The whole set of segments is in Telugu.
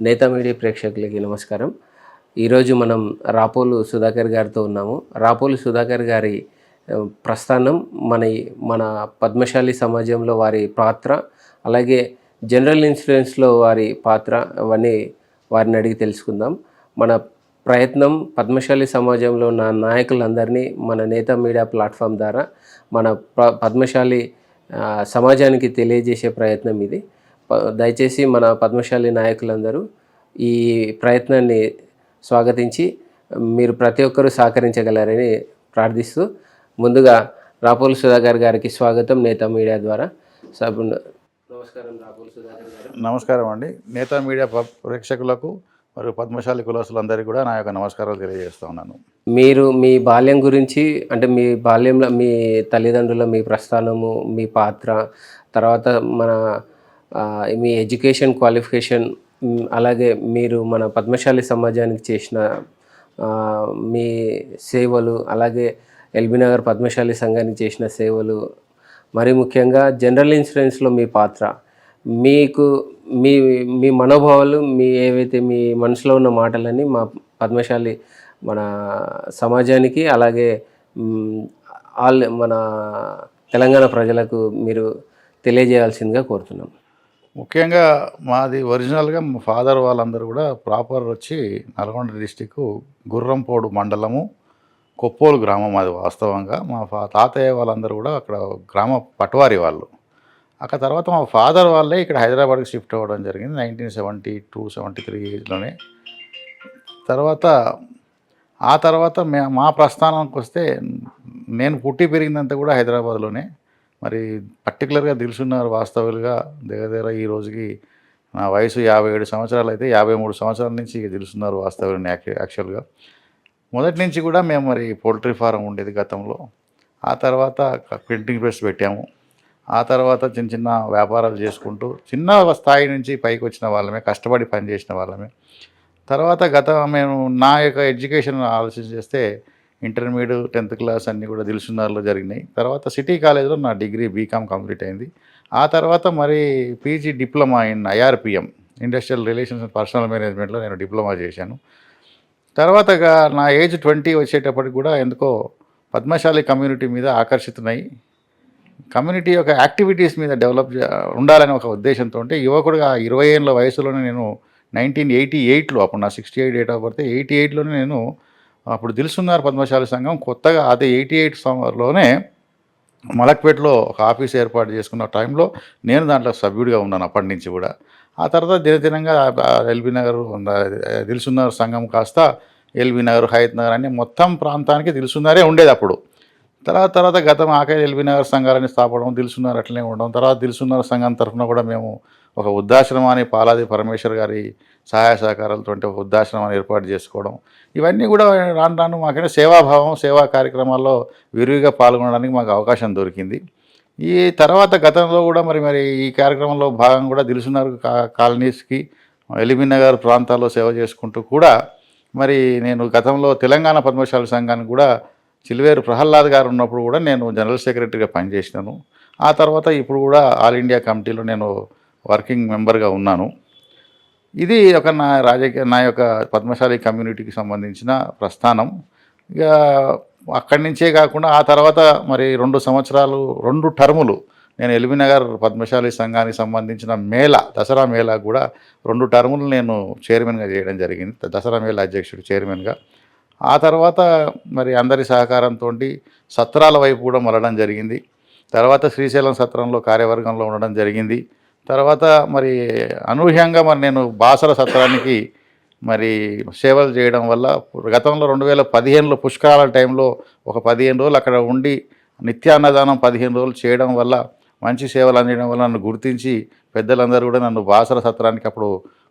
నేతా మీడియా ప్రేక్షకులకి నమస్కారం. ఈరోజు మనం రాపోలు సుధాకర్ గారితో ఉన్నాము. రాపోలు సుధాకర్ గారి ప్రస్థానం మన మన పద్మశాలి సమాజంలో వారి పాత్ర అలాగే జనరల్ ఇన్సూరెన్స్లో వారి పాత్ర అవన్నీ వారిని అడిగి తెలుసుకుందాం. మన ప్రయత్నం పద్మశాలి సమాజంలో ఉన్న నాయకులందరినీ మన నేత మీడియా ప్లాట్ఫామ్ ద్వారా మన ప- పద్మశాలి సమాజానికి తెలియజేసే ప్రయత్నం ఇది. దయచేసి మన పద్మశాలి నాయకులందరూ ఈ ప్రయత్నాన్ని స్వాగతించి మీరు ప్రతి ఒక్కరూ సహకరించగలరని ప్రార్థిస్తూ ముందుగా రాపోలు సుధాకర్ గారికి స్వాగతం నేత మీడియా ద్వారా. సబ్ నమస్కారం రాపోలు సుధాకర్ గారు. నమస్కారం అండి. నేతా మీడియా ప్రేక్షకులకు మరియు పద్మశాలి కులసులందరికీ కూడా నా యొక్క నమస్కారాలు తెలియజేస్తా ఉన్నాను. మీరు మీ బాల్యం గురించి అంటే మీ బాల్యంలో మీ తల్లిదండ్రుల మీ ప్రస్థానము మీ పాత్ర తర్వాత మన మీ ఎడ్యుకేషన్ క్వాలిఫికేషన్ అలాగే మీరు మన పద్మశాలి సమాజానికి చేసిన మీ సేవలు అలాగే ఎల్బీ నగర్ పద్మశాలి సంఘానికి చేసిన సేవలు మరి ముఖ్యంగా జనరల్ ఇన్సూరెన్స్లో మీ పాత్ర. మీకు మీ మీ మనోభావాలు మీ ఏవైతే మీ మనసులో ఉన్న మాటలన్నీ మా పద్మశాలి మన సమాజానికి అలాగే ఆల్ మన తెలంగాణ ప్రజలకు మీరు తెలియజేయాల్సిందిగా కోరుతున్నాం. ముఖ్యంగా మాది ఒరిజినల్గా మా ఫాదర్ వాళ్ళందరూ కూడా ప్రాపర్ వచ్చి నల్గొండ డిస్టిక్ గుర్రంపోడు మండలము కొప్పోలు గ్రామం అది వాస్తవంగా. మా ఫా తాతయ్య వాళ్ళందరూ కూడా అక్కడ గ్రామ పట్వారి వాళ్ళు. అక్కడ తర్వాత మా ఫాదర్ వాళ్ళే ఇక్కడ హైదరాబాద్కి షిఫ్ట్ అవ్వడం జరిగింది nineteen seventy two seventy three ఏజ్లోనే. తర్వాత ఆ తర్వాత మే మా ప్రస్థానానికి వస్తే నేను పుట్టి పెరిగిందంతా కూడా హైదరాబాద్లోనే. మరి పర్టికులర్గా తెలుసున్నారు వాస్తవులుగా దగ్గర దగ్గర ఈ రోజుకి నా వయసు యాభై ఏడు సంవత్సరాలు అయితే యాభై మూడు సంవత్సరాల నుంచి ఇక తెలుసున్నారు వాస్తవుని యాక్చువల్గా మొదటి నుంచి కూడా మేము మరి పోల్ట్రీ ఫారం ఉండేది గతంలో. ఆ తర్వాత ప్రింటింగ్ ప్రెస్ పెట్టాము. ఆ తర్వాత చిన్న చిన్న వ్యాపారాలు చేసుకుంటూ చిన్న స్థాయి నుంచి పైకి వచ్చిన వాళ్ళమే కష్టపడి పనిచేసిన వాళ్ళమే. తర్వాత గత మేము నా యొక్క ఎడ్యుకేషన్ ఆలోచన చేస్తే ఇంటర్మీడియట్ టెన్త్ క్లాస్ అన్నీ కూడా దిల్సున్నార్లో జరిగినాయి. తర్వాత సిటీ కాలేజ్లో నా డిగ్రీ బీకామ్ కంప్లీట్ అయింది. ఆ తర్వాత మరి PG diploma in IRPM industrial relations and personal మేనేజ్మెంట్లో నేను డిప్లొమా చేశాను. తర్వాత నా ఏజ్ ట్వంటీ వచ్చేటప్పటికి కూడా ఎందుకో పద్మశాలి కమ్యూనిటీ మీద ఆకర్షితున్నాయి కమ్యూనిటీ యొక్క యాక్టివిటీస్ మీద డెవలప్ ఉండాలని ఉండాలనే ఒక ఉద్దేశంతో యువకుడుగా ఇరవై ఏళ్ళ వయసులోనే నేను నైన్టీన్ ఎయిటీ ఎయిట్లో అప్పుడు నా sixty eight date of birth eighty ఎయిట్లోనే నేను అప్పుడు దిల్సున్నారు పద్మశాలి సంఘం కొత్తగా అదే ఎయిటీ ఎయిట్లోనే మలక్పేటలో ఒక ఆఫీస్ ఏర్పాటు చేసుకున్న టైంలో నేను దాంట్లో సభ్యుడిగా ఉన్నాను అప్పటి నుంచి కూడా. ఆ తర్వాత దినదినంగా ఎల్బీ నగర్ దిల్సున్నారు సంఘం కాస్త ఎల్బీ నగర్ హయత్ నగర్ అని మొత్తం ప్రాంతానికి దిల్సున్నారే ఉండేది అప్పుడు. తర్వాత తర్వాత గతం ఆకాయ ఎల్బీ నగర్ సంఘాలని స్థాపడం దిల్సున్నారు అట్లనే ఉండడం తర్వాత దిల్సున్నారు సంఘం తరఫున కూడా మేము ఒక వృద్ధాశ్రమాన్ని పాలాది పరమేశ్వర్ గారి సహాయ సహకారాలతో అంటే వృద్ధాశ్రమాన్ని ఏర్పాటు చేసుకోవడం. ఇవన్నీ కూడా రాను రాను మాకైనా సేవాభావం సేవా కార్యక్రమాల్లో విరివిగా పాల్గొనడానికి మాకు అవకాశం దొరికింది. ఈ తర్వాత గతంలో కూడా మరి మరి ఈ కార్యక్రమంలో భాగంగా కూడా దిల్సునగర్ కా కాలనీస్కి ఎలిమినగర్ ప్రాంతాల్లో సేవ చేసుకుంటూ కూడా మరి నేను గతంలో తెలంగాణ పద్మశాల సంఘానికి కూడా చిల్వేరు ప్రహ్లాద్ గారు ఉన్నప్పుడు కూడా నేను జనరల్ సెక్రటరీగా పనిచేసినాను. ఆ తర్వాత ఇప్పుడు కూడా ఆల్ ఇండియా కమిటీలో నేను వర్కింగ్ మెంబర్గా ఉన్నాను. ఇది ఒక నా రాజకీయ నా యొక్క పద్మశాలి కమ్యూనిటీకి సంబంధించిన ప్రస్థానం. ఇక అక్కడి నుంచే కాకుండా ఆ తర్వాత మరి రెండు సంవత్సరాలు రెండు టర్ములు నేను ఎల్బీనగర్ పద్మశాలి సంఘానికి సంబంధించిన మేళ దసరా మేళా కూడా రెండు టర్ములు నేను చైర్మన్గా చేయడం జరిగింది. దసరా మేళ అధ్యక్షుడు చైర్మన్గా. ఆ తర్వాత మరి అందరి సహకారంతో సత్రాల వైపు కూడా మరలడం జరిగింది. తర్వాత శ్రీశైలం సత్రంలో కార్యవర్గంలో ఉండడం జరిగింది. తర్వాత మరి అనూహ్యంగా మరి నేను బాసర సత్రానికి మరి సేవలు చేయడం వల్ల గతంలో రెండు వేల పదిహేనులో పుష్కరాల టైంలో ఒక పదిహేను రోజులు అక్కడ ఉండి నిత్యాన్నదానం పదిహేను రోజులు చేయడం వల్ల మంచి సేవలు అందించడం వల్ల నన్ను గుర్తించి పెద్దలందరూ కూడా నన్ను బాసర సత్రానికి అప్పుడు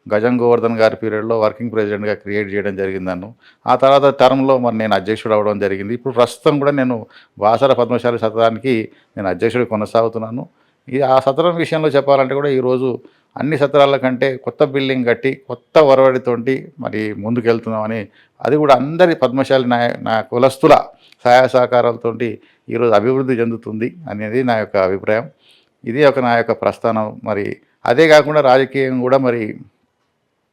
గజం గోవర్ధన్ గారి పీరియడ్లో వర్కింగ్ ప్రెసిడెంట్గా క్రియేట్ చేయడం జరిగింది నన్ను. ఆ తర్వాత టర్మ్లో మరి నేను అధ్యక్షుడు అవడం జరిగింది. ఇప్పుడు ప్రస్తుతం కూడా నేను బాసర పద్మశాలి సత్రానికి నేను అధ్యక్షుడు కొనసాగుతున్నాను. ఇది ఆ సత్రం విషయంలో చెప్పాలంటే కూడా ఈరోజు అన్ని సత్రాల కంటే కొత్త బిల్డింగ్ కట్టి కొత్త ఒరవడితోటి మరి ముందుకెళ్తున్నామని అది కూడా అందరి పద్మశాలి నా నా కులస్తుల సహాయ సహకారాలతోటి ఈరోజు అభివృద్ధి చెందుతుంది అనేది నా యొక్క అభిప్రాయం. ఇది ఒక నా యొక్క ప్రస్థానం. మరి అదే కాకుండా రాజకీయం కూడా మరి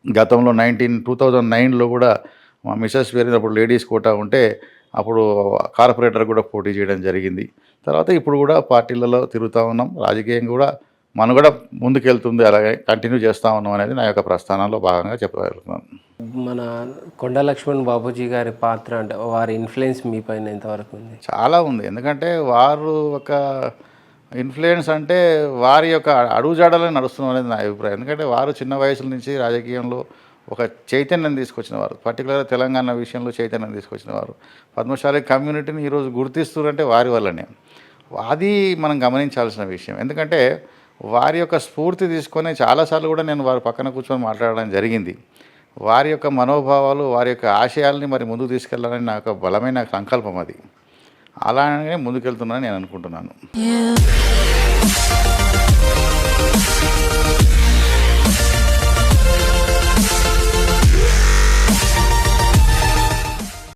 గతంలో నైన్టీన్ టూ థౌజండ్ నైన్లో కూడా మా మిసెస్ వేరినప్పుడు లేడీస్ కోటా ఉంటే అప్పుడు కార్పొరేటర్ కూడా పోటీ చేయడం జరిగింది. తర్వాత ఇప్పుడు కూడా పార్టీలలో తిరుగుతూ ఉన్నాం. రాజకీయంగా కూడా మనం కూడా ముందుకెళ్తుంది. అలాగే కంటిన్యూ చేస్తూ ఉన్నాం అనేది నా యొక్క ప్రస్థానంలో భాగంగా చెప్పగలుగుతున్నాను. మన కొండ లక్ష్మణ్ బాబూజీ గారి పాత్ర అంటే వారి ఇన్ఫ్లుయెన్స్ మీ పైన ఎంతవరకు ఉంది? చాలా ఉంది. ఎందుకంటే వారు ఒక ఇన్ఫ్లుయెన్స్ అంటే వారి యొక్క అడుగుజాడలే నడుస్తున్నాం అనేది నా అభిప్రాయం. ఎందుకంటే వారు చిన్న వయసుల నుంచి రాజకీయంలో ఒక చైతన్యం తీసుకొచ్చిన వారు పర్టికులర్గా తెలంగాణ విషయంలో చైతన్యం తీసుకొచ్చిన వారు. పద్మశాలి కమ్యూనిటీని ఈరోజు గుర్తిస్తున్నారంటే వారి వల్లనే. అది మనం గమనించాల్సిన విషయం. ఎందుకంటే వారి యొక్క స్ఫూర్తి తీసుకొని చాలాసార్లు కూడా నేను వారి పక్కన కూర్చొని మాట్లాడడం జరిగింది. వారి యొక్క మనోభావాలు వారి యొక్క ఆశయాల్ని మరి ముందుకు తీసుకెళ్ళాలని నా యొక్క బలమైన సంకల్పం అది. అలానే ముందుకెళ్తున్నానని నేను అనుకుంటున్నాను.